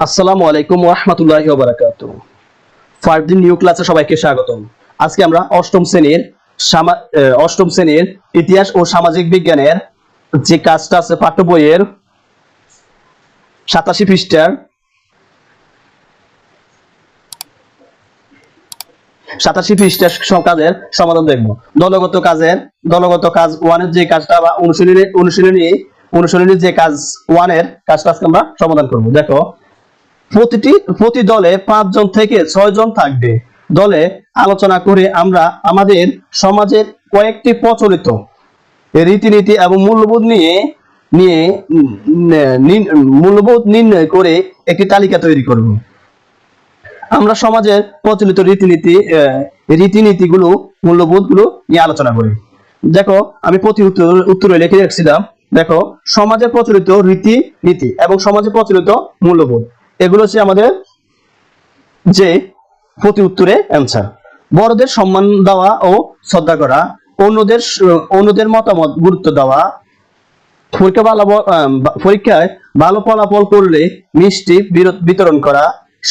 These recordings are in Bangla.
আসসালামু আলাইকুম ওরহমতুল্লাহ বারাকাত দিন নিউ ক্লাসে সবাইকে স্বাগতম। আজকে আমরা অষ্টম শ্রেণির অষ্টম শ্রেণির ইতিহাস ও সামাজিক বিজ্ঞানের যে কাজটা আছে পাঠ্য বইয়ের সাতাশি পৃষ্ঠার সাতাশি পৃষ্ঠার কাজের সমাধান দেখব। দলগত কাজের, দলগত কাজ ওয়ানের যে কাজটা বা অনুশীলনী অনুশীলনী অনুশীলনীর যে কাজ ওয়ানের কাজটা আজকে আমরা সমাধান করব। দেখো প্রতিটি, প্রতি দলে পাঁচজন থেকে ছয় জন থাকবে। দলে আলোচনা করে আমরা আমাদের সমাজের কয়েকটি প্রচলিত রীতিনীতি এবং মূল্যবোধ নিয়ে নিয়ে মূল্যবোধ নির্ণয় করে একটি তালিকা তৈরি করব। আমরা সমাজের প্রচলিত রীতিনীতি রীতিনীতিগুলো, মূল্যবোধগুলো নিয়ে আলোচনা করি। দেখো, আমি প্রতি উত্তর, উত্তরে লিখে রাখছিলাম, দেখো, সমাজে প্রচলিত রীতি নীতি এবং সমাজে প্রচলিত মূল্যবোধ। এগুলো হচ্ছে আমাদের যে প্রতি উত্তরে অ্যান্সার বড়দের সম্মান দেওয়া ও শ্রদ্ধা করা, অন্যদের অন্যদের মতামত গুরুত্ব দেওয়া, পরীক্ষা ভালো পরীক্ষায় ভালো ফলাফল করলে মিষ্টি বিতরণ করা,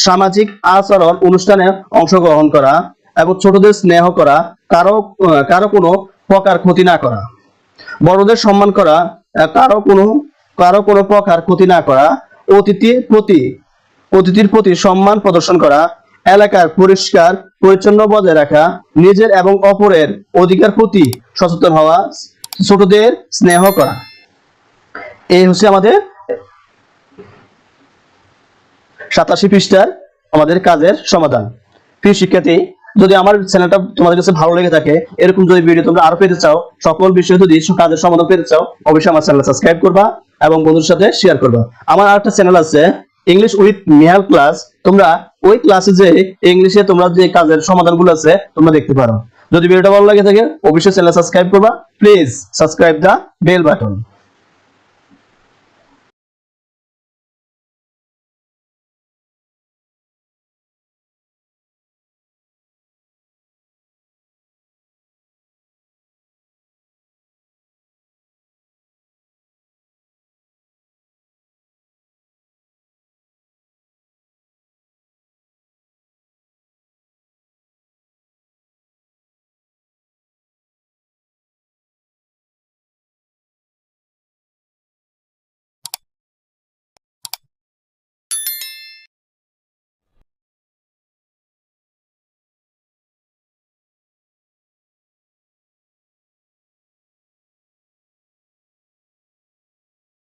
সামাজিক আচরণ অনুষ্ঠানে অংশগ্রহণ করা এবং ছোটদের স্নেহ করা, কারও কারও কোনো প্রকার ক্ষতি না করা। বড়দের সম্মান করা কারও কোনো কারও কোনো প্রকার ক্ষতি না করা, অতিথির প্রতি অতিথির প্রতি সম্মান প্রদর্শন করা, এলাকার পরিষ্কার, পরিচ্ছন্ন বজায় রাখা, নিজের এবং অপরের অধিকার প্রতি সচেতন হওয়া, ছোটদের স্নেহ করা। এই হচ্ছে আমাদের সাতাশি পৃষ্ঠার আমাদের কাজের সমাধান। প্রিয় শিক্ষার্থী, যদি আমার চ্যানেলটা তোমাদের কাছে ভালো লেগে থাকে, এরকম যদি ভিডিও তোমরা আরও পেতে চাও, সকল বিষয়ে যদি কাজের সমাধান পেতে চাও, অবশ্যই আমার চ্যানেল সাবস্ক্রাইব করবা এবং বন্ধুর সাথে শেয়ার করবা। আমার আরেকটা চ্যানেল আছে ইংলিশ উইথ মেয়ার ক্লাস তোমরা ওই ক্লাসে যে ইংলিশে তোমরা যে কাজের সমাধানগুলো আছে, তোমরা দেখতে পারো। যদি ভিডিওটা ভালো লাগে থাকে, অবশ্যই চ্যানেল সাবস্ক্রাইব করবা। Please subscribe the bell button